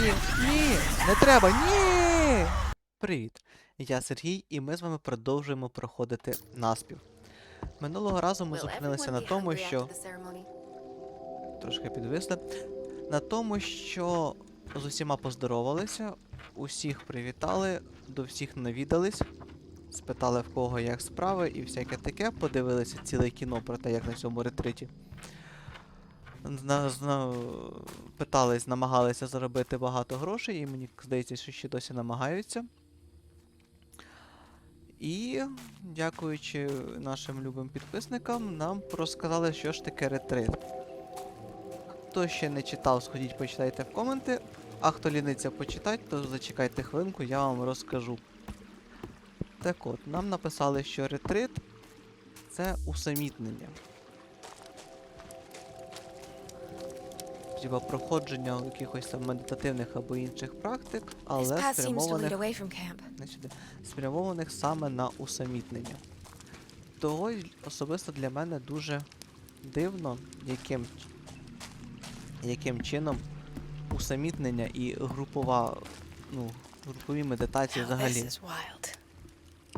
Ні, ні, не треба, ні. Привіт, я Сергій, і ми з вами продовжуємо проходити наспів. Минулого разу ми зупинилися на тому, що трошки підвисли. На тому, що з усіма поздоровалися, усіх привітали, до всіх навідались, спитали в кого як справи і всяке таке, подивилися ціле кіно про те, як на цьому ретриті. Питались, намагалися заробити багато грошей, і мені здається, що ще досі намагаються. І, дякуючи нашим любим підписникам, нам розказали, що ж таке ретрит. Хто ще не читав, сходіть почитайте в коменти. А хто ліниться почитати, то зачекайте хвилинку, я вам розкажу. Так от, нам написали, що ретрит це усамітнення. Типа проходження якихось там медитативних або інших практик, але спрямованих спрямованих саме на усамітнення. Того особисто для мене дуже дивно, яким, яким чином усамітнення і групова, ну, групові медитації взагалі,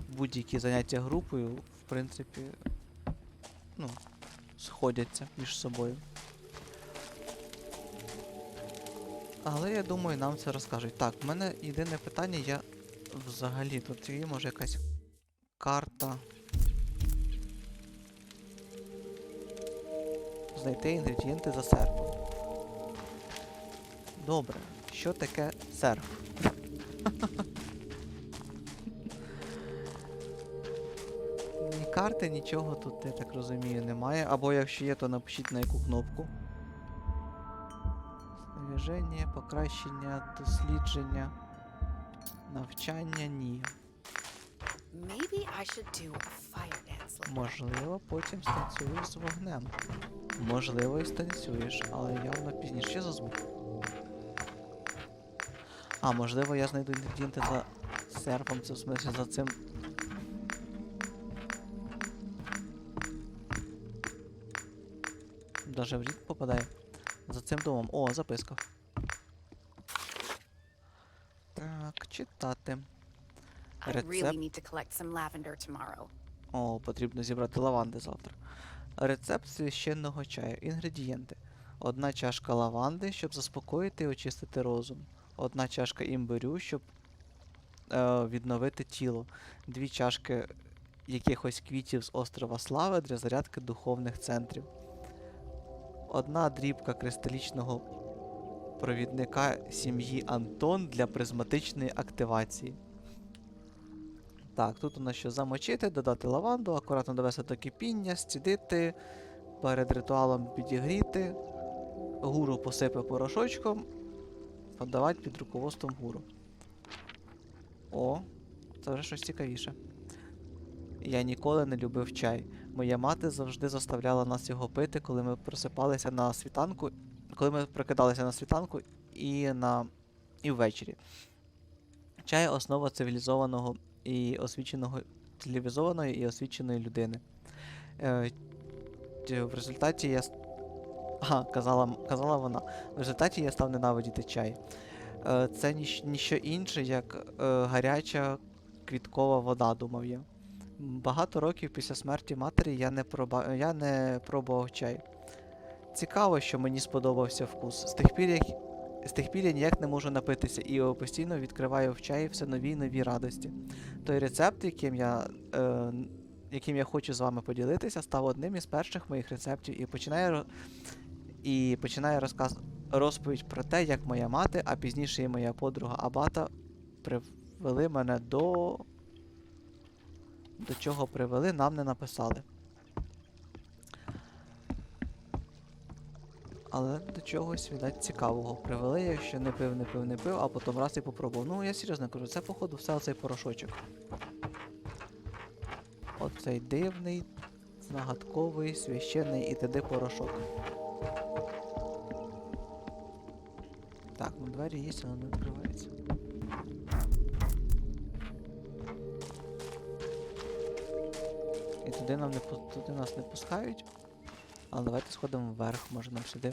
будь-які заняття групою, в принципі, ну, сходяться між собою. Але я думаю, нам це розкажуть. Так, в мене єдине питання, я взагалі тут є може якась карта. Знайти інгредієнти за серфом. Добре. Що таке серф? Ні карти, нічого тут, я так розумію, немає. Або якщо є, то напишіть на яку кнопку. Снаряження, покращення, дослідження, навчання, ні. Maybe I should do a fire dance later. Можливо, потім станцюєш з вогнем. Можливо, і станцюєш, але явно пізніше. За звук? А, можливо, я знайду інгредієнти за серфом, це в смислі за цим. Даже в рік попадає. За цим домом. О, записка. Так, читати. Рецепт. О, потрібно зібрати лаванди завтра. Рецепт священного чаю. Інгредієнти. Одна чашка лаванди, щоб заспокоїти і очистити розум. Одна чашка імбирю, щоб е, відновити тіло. Дві чашки якихось квітів з острова Слави для зарядки духовних центрів. Одна дрібка кристалічного провідника сім'ї Антон для призматичної активації. Так, тут у нас що замочити, додати лаванду, акуратно довести до кипіння, стідити, перед ритуалом підігріти, гуру посипе порошочком, подавати під руководством гуру. О, це вже щось цікавіше. Я ніколи не любив чай. Моя мати завжди заставляла нас його пити, коли ми просипалися на світанку, коли ми прокидалися на світанку і на і ввечері. Чай основа цивілізованого і освіченого цивілізованої і освіченої людини. Е, в результаті я. Ага, казала, казала вона. В результаті я став ненавидіти чай. Е, це ніч, ніщо інше, як е, гаряча квіткова вода, думав я. Багато років після смерті матері я не, проба... я не пробував чай. Цікаво, що мені сподобався вкус. З тих пір, як з тих пір я ніяк не можу напитися і його постійно відкриваю в чаї все нові й нові радості. Той рецепт, яким я, е, яким я хочу з вами поділитися, став одним із перших моїх рецептів і починає, і починає розказ розповідь про те, як моя мати, а пізніше і моя подруга Абата привели мене до. До чого привели, нам не написали. Але до чогось, видать, цікавого. Привели, якщо не пив, не пив, не пив, а потім раз і попробував. Ну, я серйозно кажу, це походу все оцей порошочок. Оцей дивний, загадковий, священний і т.д. порошок. Так, ну двері є, але не відкриваються. І туди нам не туди нас не пускають. Але давайте сходимо вверх, може нам сюди.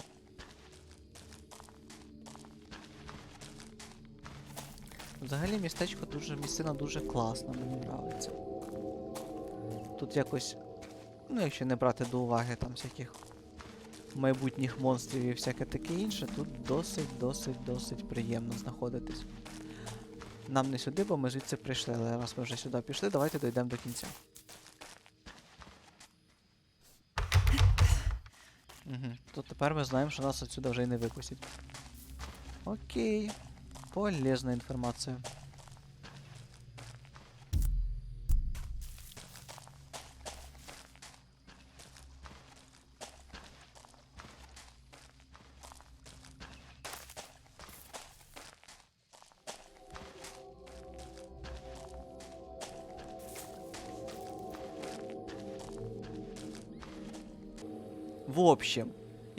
Взагалі містечко дуже місцина дуже класна, мені подобається. Тут якось, ну якщо не брати до уваги там всяких майбутніх монстрів і всяке таке інше, тут досить, досить, досить приємно знаходитись. Нам не сюди, бо ми звідси прийшли, але раз ми вже сюди пішли, давайте дійдемо до кінця. Угу. То тепер ми знаємо, що нас отсюди вже й не випустять. Окей. Полезна інформація.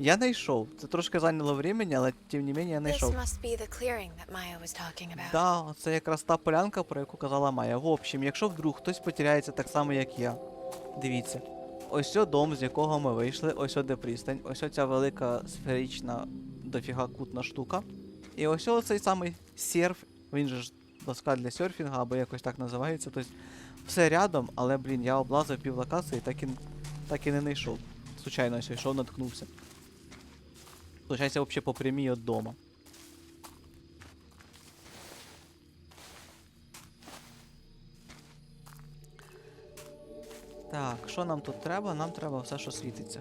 Я знайшов. Це трошки зайняло времени, але тим не менее я знайшов. Да, це якраз та полянка, про яку казала Майя. В общем, якщо вдруг хтось потеряється так само, як я, дивіться. Ось о дом, з якого ми вийшли, ось о де пристань, ось ця велика сферична дофіга кутна штука. І ось цей самий серф, він же ж доска для серфінгу, або якось так називається. Тобто все рядом, але, блін, я облазив пів локації так і, так і не знайшов. Случайно ось йшов, наткнувся. Получається, взагалі по прямій от дома. Так, що нам тут треба? Нам треба все, що світиться.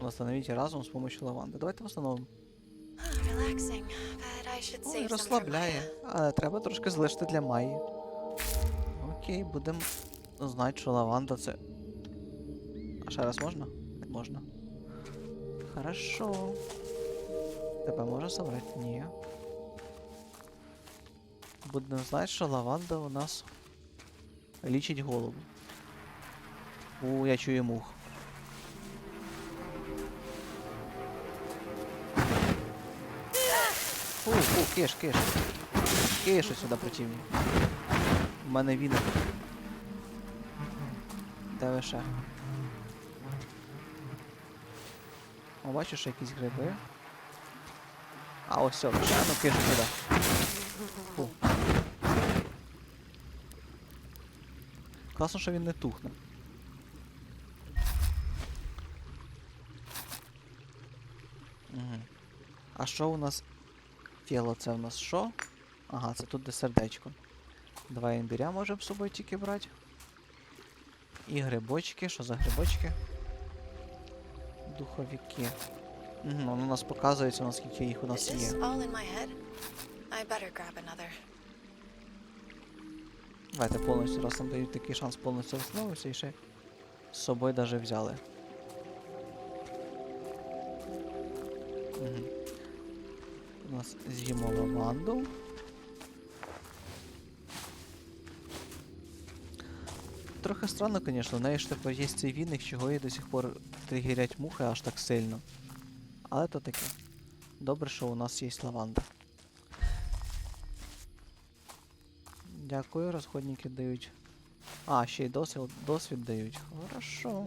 Восстановіть разум з допомогою лаванди. Давайте встановимо. Ой, розслабляє. Але треба трошки залишити для Майї. Окей, будемо знати, що лаванда це. А ще раз можна? Можна. Хорошо. Тебе може забрати? Ні. Будемо знати, що лаванда у нас лічить голову. У, я чую мух. Фу, фу, киш. Киш ось сюди противні. У мене він. Де ви? О, бачу, ще якісь гриби. А ось все, ще ну кишу сюди. Фу. Класно, що він не тухне. Угу. А що у нас? Тіло це у нас що? Ага, це тут де сердечко. Два імбіря можемо з собою тільки брати. І грибочки. Що за грибочки? Духовики. Угу, воно у нас показується, наскільки їх у нас є. Давайте повністю, раз нам дають такий шанс повністю встановитися і ще з собою даже взяли. Угу. У нас з'їмо лаванду. Трохи странно, звісно, в неї ж тепер є цей віник, чого їй до сих пор тригерять мухи аж так сильно. Але то таке. Добре, що у нас є лаванда. Дякую, розходники дають. А, ще й досвід, досвід дають. Хорошо.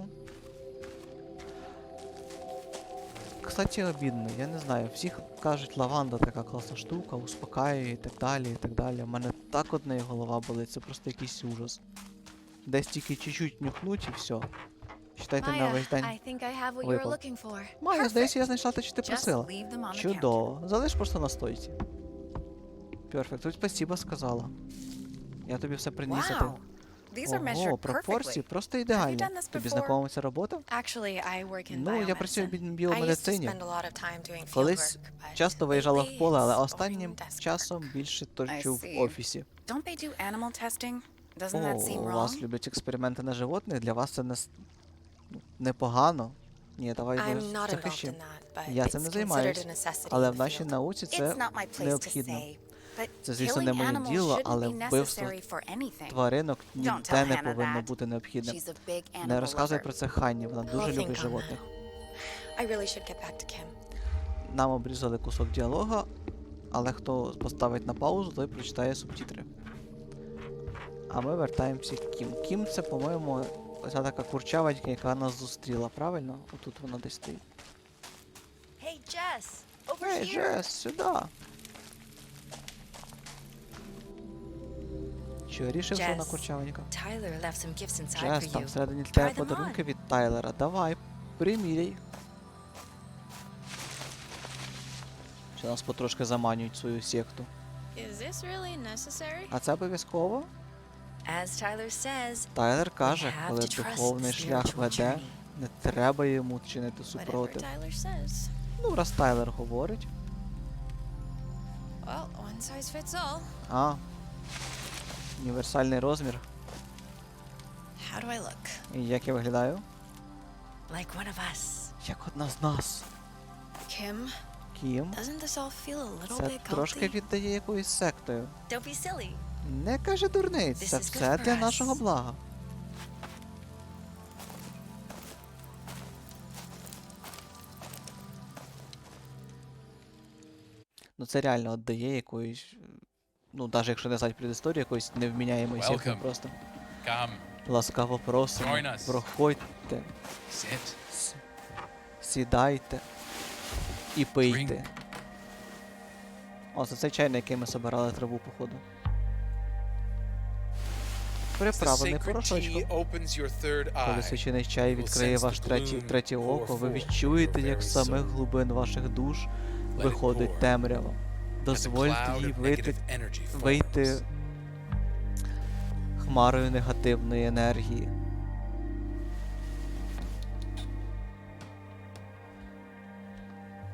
Кстати, обідно, я не знаю. Всіх кажуть, лаванда така класна штука, успокаює і так далі, і так далі. У мене так от неї голова болить, це просто якийсь ужас. Десь тільки чуть-чуть нюхнуть і все. Считайте на весь день. Випав. Майя, здається, я знайшла те, що ти просила. Чудово. Залиш просто на стойці. Перфект. Тут спасибо сказала. Я тобі все приніс, а ти. Ого, пропорції просто ідеальні. Тобі знакома ця робота? Ну, я працюю в бі- біомедицині. Колись часто виїжджала в поле, але останнім часом більше торчу в офісі. Doesn't О, that seem у вас люблять експерименти на животних, для вас це не с- ну, непогано. Ні, давай I'm ми not involved захищимо. that, but Я it's цим не considered займаюсь, necessity Але in в the нашій field. науці це not my place to необхідно. say. But Це, звісно, не killing моє animals діло, shouldn't але be вбивство necessary for anything. тваринок ніде tell не Hannah повинно that. бути необхідним. She's a big Не розказуй lover. про це Ханні, вона дуже think любить on животних. that. I really should get back to Kim. Нам обрізали кусок діалога, але хто поставить на паузу, той прочитає субтитри. А ми вертаємося в Кім. Кім це, по-моєму, ця така курчавенька, яка нас зустріла, правильно? Отут вона десь стоїть. Hey, Jess! Over Ей, here! Джес, сюди! Що, рішив, що вона Jess. курчавенька? Джес, там всередині для тебе подарунки від Тайлера. Давай, приміряй. Що нас потрошки заманюють свою секту. Is this really necessary? А це обов'язково? Тайлер каже, коли духовний шлях веде, не треба йому чинити супротив. Ну, раз Тайлер говорить. Well, one size fits all. А. Універсальний розмір. How do I look? І як я виглядаю? Like one of us. Як одна з нас. Кім. doesn't this all feel a little Це bit трошки віддає якоюсь сектою. Don't be silly. Не каже дурниць, це все для нашого блага. Ну це реально віддає якоюсь. е, Ну, навіть якщо не знати предісторію, якоюсь невміняємою сектою просто. Come, Ласкаво просимо. Проходьте, sit. сідайте і пийте. О, це цей чай, на який ми собирали траву, походу. Приправлений порошочком. Коли священий чай відкриє ваш третє, третє око, ви відчуєте, як з самих глибин ваших душ виходить темрява. Дозвольте їй вийти, вийти хмарою негативної енергії.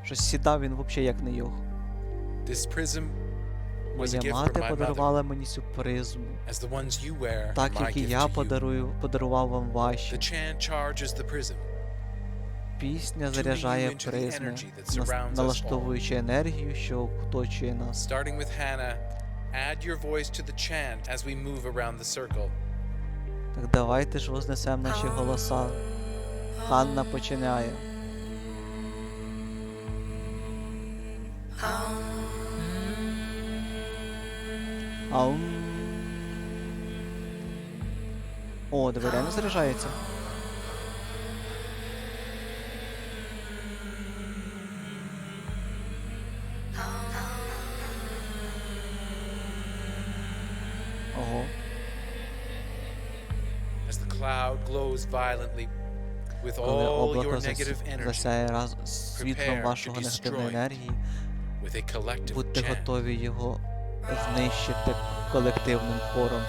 Щось сідав він взагалі як не йог. Моя мати подарувала мені цю призму, as the ones you wear are так як і я to you. подарую, подарував вам The ваші. chant charges the prism, Пісня заряджає us налаштовуючи енергію, що оточує нас. starting with Hannah. Add your voice to the chant as we move around the circle. Так давайте ж вознесемо наші голоса. Ханна починає. Аум. О, диви, реально заряджається. Ого. As the cloud glows violently with Коли all облако your зас- energy, засяє раз світлом Prepare to вашого негативної destroy. енергії, with a collective будьте chant. готові його знищити колективним хором.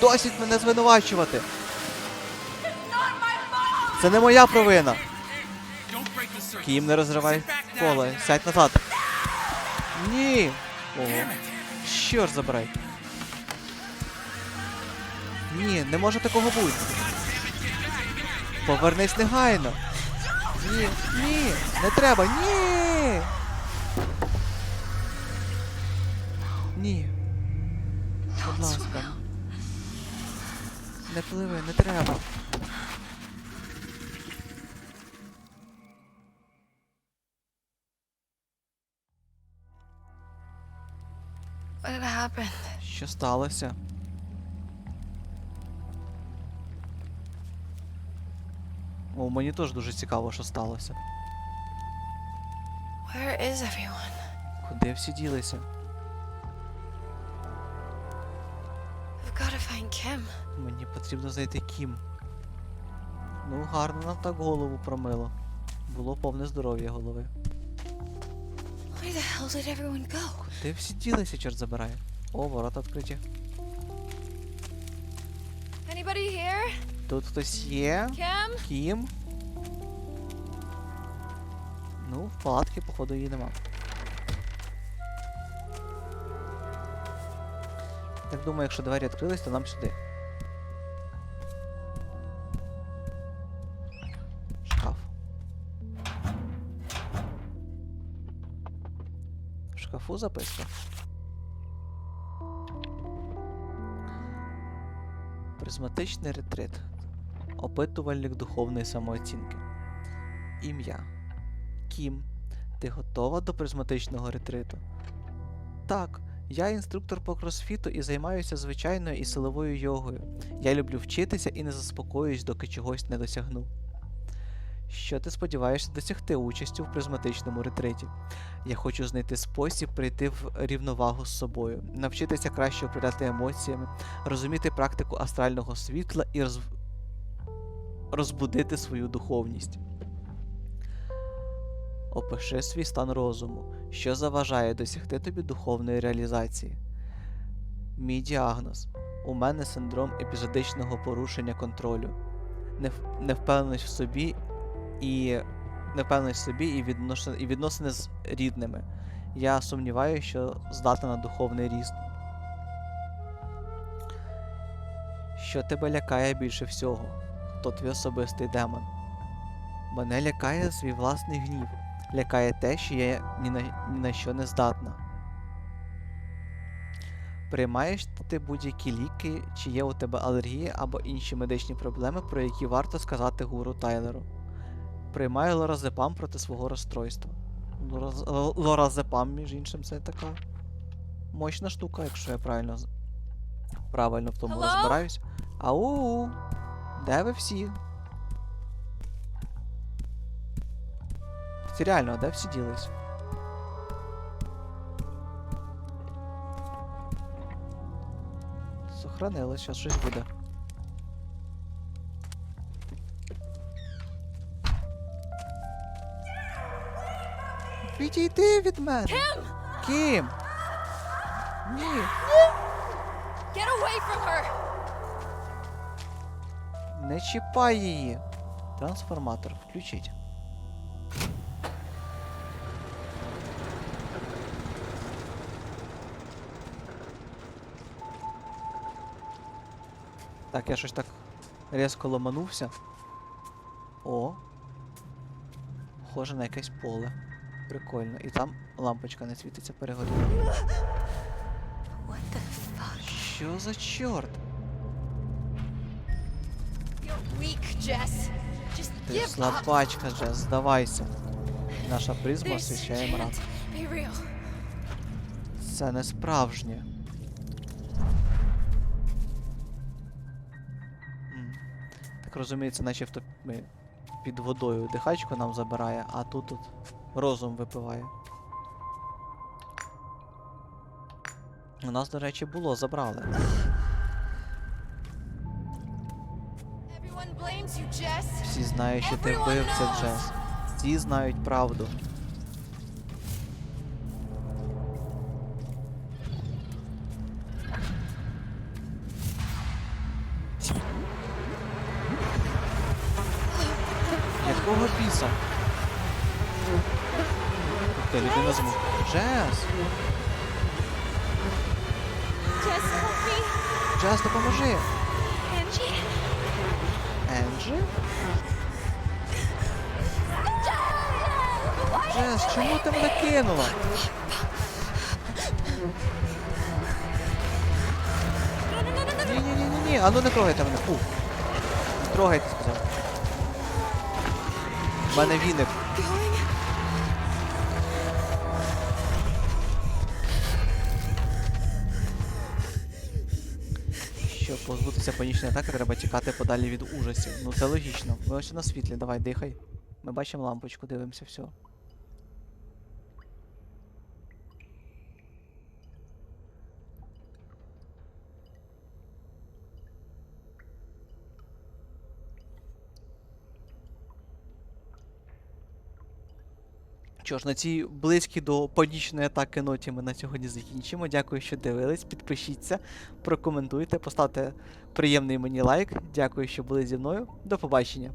Досить мене звинувачувати! Це не моя провина! Кім не розривай коло, сядь назад. Ні! Ого. Що ж забирай? Ні, не може такого бути. Повернись негайно. Ні, ні, не треба, ні. Ні. Будь ласка. Не пливи, не треба. What happened? Що сталося? О, мені теж дуже цікаво, що сталося. Where is everyone? Куди всі ділися? I've got to find Kim. Мені потрібно знайти Кім. Ну, гарно нам так голову промило. Було повне здоров'я голови. Where the hell did everyone go? Куди всі ділися, чорт забирає? О, ворота відкриті. Anybody here? Тут хтось є? Кім? Ну, в палатці, походу, її нема. Так думаю, якщо двері відкрились, то нам сюди. Шкаф. В шкафу записка. Призматичний ретрит. Опитувальник духовної самооцінки. Ім'я. Кім. Ти готова до призматичного ретриту? Так, я інструктор по кросфіту і займаюся звичайною і силовою йогою. Я люблю вчитися і не заспокоююсь, доки чогось не досягну. Що ти сподіваєшся досягти участю в призматичному ретриті? Я хочу знайти спосіб прийти в рівновагу з собою, навчитися краще управляти емоціями, розуміти практику астрального світла і роз... розбудити свою духовність. Опиши свій стан розуму, що заважає досягти тобі духовної реалізації. Мій діагноз. У мене синдром епізодичного порушення контролю, нев- невпевненість в собі і невпевненість в собі і, відношен... і відносини з рідними. Я сумніваюся, що здатна на духовний ріст. Що тебе лякає більше всього? Хто твій особистий демон? Мене лякає свій власний гнів. Лякає те, що я ні на, ні на що не здатна. Приймаєш ти будь-які ліки, чи є у тебе алергія або інші медичні проблеми, про які варто сказати гуру Тайлеру. Приймаю лоразепам проти свого розстройства. Лораз... Лоразепам, між іншим, це така мощна штука, якщо я правильно правильно в тому Hello? розбираюсь. Ау! Де ви всі? Це реально, де всі ділись? Сохранилось, зараз щось буде. Відійди від мене! Ким! Ким? Ні! Get away from her! Не чіпай її! Трансформатор включіть. Так, я щось так різко ломанувся. О. Схоже на якесь поле. Прикольно. І там лампочка не світиться, перегоріла. Що за чорт? Слабачка, Джес, здавайся. Наша призма освіщає мрак. Це не справжнє. Так розуміється, начебто ми під водою дихачку нам забирає, а тут тут розум випиває. У нас, до речі, було, забрали. Всі знають, що ти вбивця. Джес. Всі знають правду. Якого біса? Ти людина зму. Джес! Джес, допоможи! Angie! Енджі? Джес, чому ти мене кинула? Ні-ні-ні-ні, а ну не трогайте мене. Фу. Не трогайте, сказав. У мене віник. Щоб позбутися панічної атаки, треба тікати подалі від ужасів. Ну це логічно. Ми ось на світлі, давай, дихай. Ми бачимо лампочку, дивимося, все. Що ж, на цій близькій до панічної атаки ноті ми на сьогодні закінчимо. Дякую, що дивились. Підпишіться, прокоментуйте, поставте приємний мені лайк. Дякую, що були зі мною. До побачення.